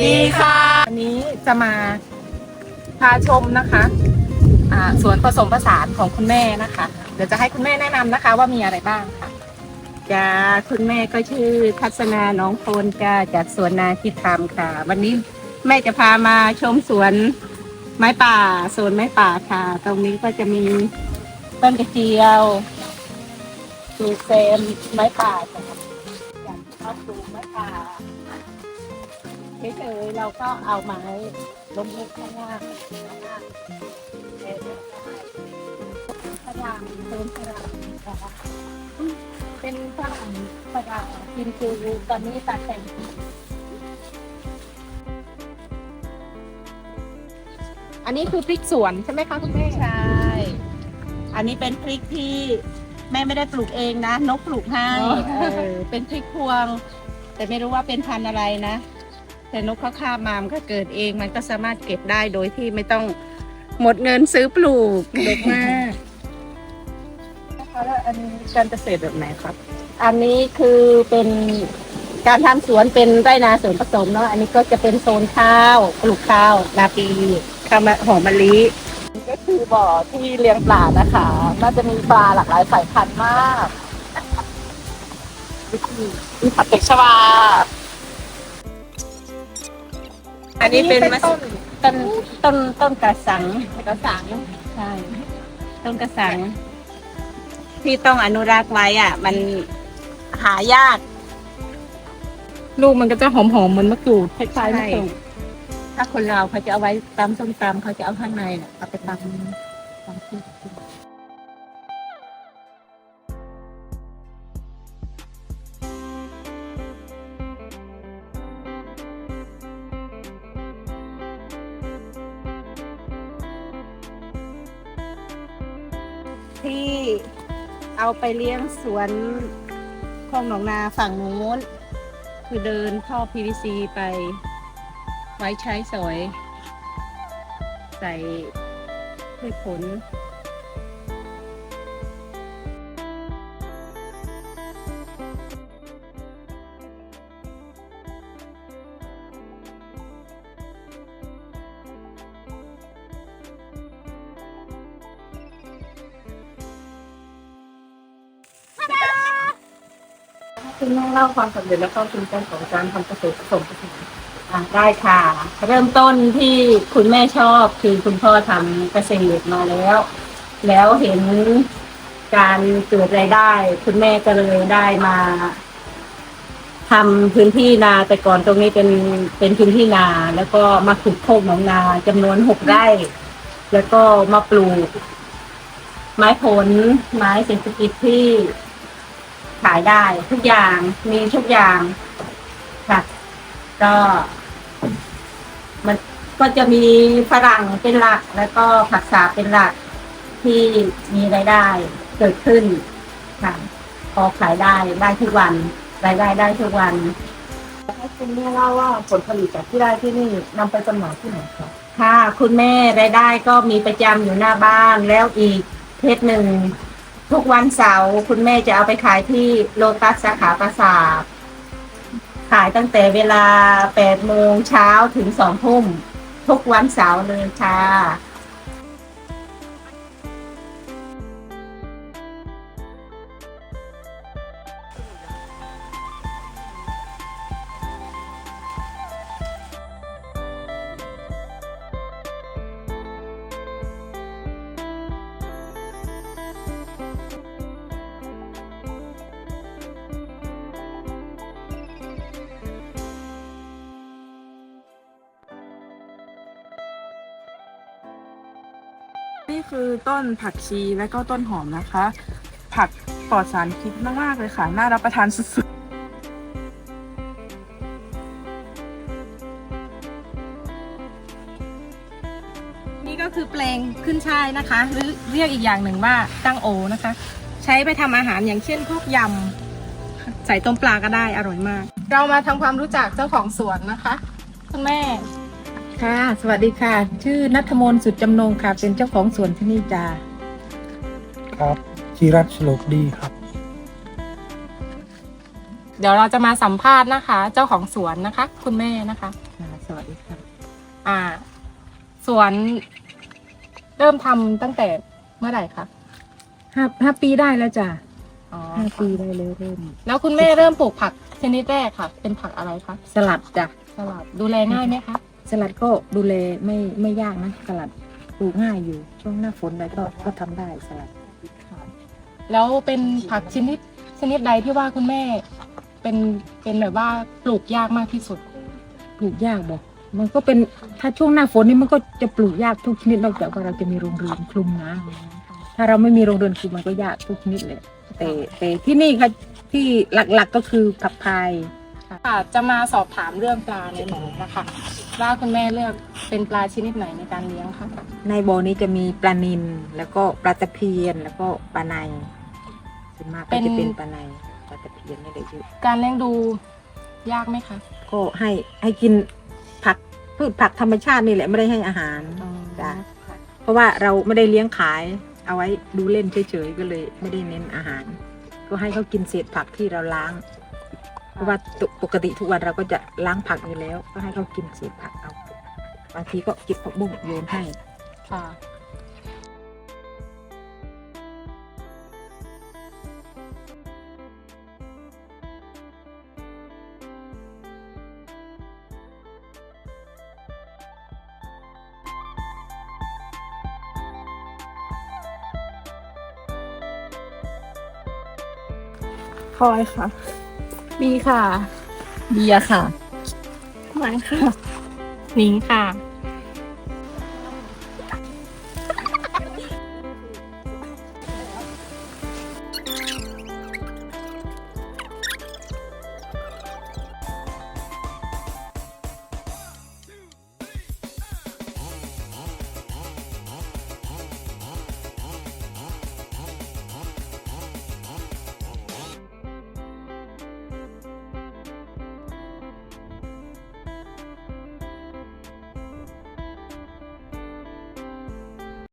ดีค่ะ วันนี้จะมาพาชมนะคะอ่าสวนผสมผสานของคุณแม่นะคะ เดี๋ยวจะให้คุณแม่แนะนำนะคะ ว่ามีอะไรบ้างค่ะจ้าคุณแม่ก็ชื่อทัศนาน้องโพนจ้าจากสวนนาทิธรรมค่ะ วันนี้แม่จะพามาชมสวนไม้ป่าสวนไม้ป่าค่ะ ตรงนี้ก็จะมีต้นกระเจียวปลูกเซมไม้ป่าจ้ะอยากชอบปลูกไม้ป่า เฉยๆเราก็เอาไม้ล้มลุกข้างล่างข้างล่างเอ่อข้างล่างเติมข้างล่างนะคะเป็นฝรั่งฝรั่งกินคือตอนนี้ตัดแต่งอันนี้คือพริกสวนใช่ไหมคะคุณแม่ใช่ อันนี้เป็นพริกที่แม่ไม่ได้ปลูกเองนะ นกปลูกให้เออเป็นพริกพวง แต่ไม่รู้ว่าเป็นพันธุ์อะไรนะ แต่นกเขาคาบมามันก็เกิดเองมันก็สามารถเก็บได้โดยที่ไม่ต้องหมดเงินซื้อปลูกเด็กมากแล้วอันนี้การเกษตรแบบไหนครับ อันนี้คือเป็นการทำสวนเป็นไร่นาสวนผสมเนาะอันนี้ก็จะเป็นโซนข้าวปลูกข้าวนาปีข้าวมะหอมมะลิก็คือบ่อที่เลี้ยงปลานะคะน่าจะมีปลาหลากหลายสายพันธุ์มากมีผักเก็กชวา อันนี้เป็นมะต้นต้นต้นต้นกระสังกระสังใช่ต้นกระสัง ที่ต้องอนุรักษ์ไว้อะ มันหายาก ลูกมันก็จะหอมๆเหมือนมะกรูดคล้ายๆมะกรูดถ้าคนเราวเขาจะเอาไว้ตำส้มตำเขาจะเอาข้างในน่ะเอาไปตำตำ ที่เอาไปเลี้ยงสวนคลองหนองนาฝั่งนู้น คือเดินท่อ PVC ไปไว้ใช้สอย ใส่พืชผล คุณแม่เล่าความสำเร็จและข้อคุณต้นของการทำเกษตรผสมผสานอะได้ค่ะ เริ่มต้นที่คุณแม่ชอบคือคุณพ่อทำเกษตรมาแล้ว แล้วเห็นการเกิดรายได้ คุณแม่ก็เลยได้มาทำพื้นที่นาแต่ก่อนตรงนี้เป็นเป็นพื้นที่นา แล้วก็มาขุดโคกหนองนาจำนวนหกไร่ แล้วก็มาปลูก ไม้ผลไม้เศรษฐกิจที่ ขายได้ทุกอย่างมีทุกอย่างค่ะ ก็ มันก็จะมีฝรั่งเป็นหลัก แล้วก็ผักสาเป็นหลักที่มีรายได้เกิดขึ้นค่ะพอขายได้ได้ทุกวันรายได้ได้ทุกวันให้คุณแม่เล่าว่าผลผลิตจากที่ได้ที่นี่นำไปจำหน่ายที่ไหนครับค่ะ คุณแม่รายได้ก็มีประจำอยู่หน้าบ้านแล้วอีกเพจหนึ่ง ทุกวันเสาร์คุณแม่จะเอาไปขายที่โลตัสสาขาปราสาทขายตั้งแต่เวลา8โมงเช้าถึง2ทุ่ม ทุกวันเสาร์เลยค่ะ นี่คือต้นผักชีและก็ต้นหอมนะคะ ผักปลอดสารพิษมากๆเลยค่ะ น่ารับประทานสุดๆนี่ก็คือแปลงขึ้นช่ายนะคะ หรือเรียกอีกอย่างหนึ่งว่าตั้งโอนะคะ ใช้ไปทำอาหารอย่างเช่นพวกยำใส่ต้มปลาก็ได้อร่อยมาก เรามาทำความรู้จักเจ้าของสวนนะคะ คุณแม่ ค่ะ สวัสดีค่ะ ชื่อนัทมนต์สุดจำนงค่ะ เป็นเจ้าของสวนที่นี่จ้าครับจิรัตน์ฉลกดีครับ เดี๋ยวเราจะมาสัมภาษณ์นะคะ เจ้าของสวนนะคะ คุณแม่นะคะ ค่ะสวัสดีค่ะ อ่า สวนเริ่มทำตั้งแต่เมื่อไหร่คะห้าห้าปีได้แล้วจ้ะอ๋อห้าปีได้แล้วเริ่มแล้วคุณแม่เริ่มปลูกผักชนิดแรกค่ะ เป็นผักอะไรคะสลัดจ้ะสลัดดูแลง่ายไหมคะ สลัดก็ดูแลไม่ไม่ยากนะสลัดปลูกง่ายอยู่ช่วงหน้าฝนอะไรก็ก็ทำได้สลัด แล้วเป็นผักชนิดชนิดใดที่ว่าคุณแม่เป็นเป็นแบบว่าปลูกยากมากที่สุด ปลูกยากบอกมันก็เป็นถ้าช่วงหน้าฝนนี่มันก็จะปลูกยากทุกชนิดนอกจากว่าเราจะมีโรงเรือนคลุมนะ ถ้าเราไม่มีโรงเรือนคลุมมันก็ยากทุกชนิดเลยแต่แต่ที่นี่ค่ะที่หลักๆก็คือผักพาย ค่ะ จะมาสอบถามเรื่องปลาในหนูนะคะว่าคุณแม่เลือกเป็นปลาชนิดไหนในการเลี้ยงคะในบ่อนี้จะมีปลานิลแล้วก็ปลาตะเพียนแล้วก็ปลาในส่วนมากก็จะเป็นปลาในปลาตะเพียนนี่แหละเยอะการเลี้ยงดูยากไหมคะก็ให้ให้กินผักพืชผักธรรมชาตินี่แหละไม่ได้ให้อาหารจ้ะเพราะว่าเราไม่ได้เลี้ยงขายเอาไว้ดูเล่นเฉยๆก็เลยไม่ได้เน้นอาหาร ก็ให้เขากินเศษผักที่เราล้าง เพราะว่าตุปกติทุกวันเราก็จะล้างผักอยู่แล้ว ก็ให้เขากินเศษผักเอา บางทีก็เก็บผักบุ้งโยนให้ค่ะพลอยค่ะ บีค่ะ เบียร์ค่ะไหมค่ะหนิงค่ะ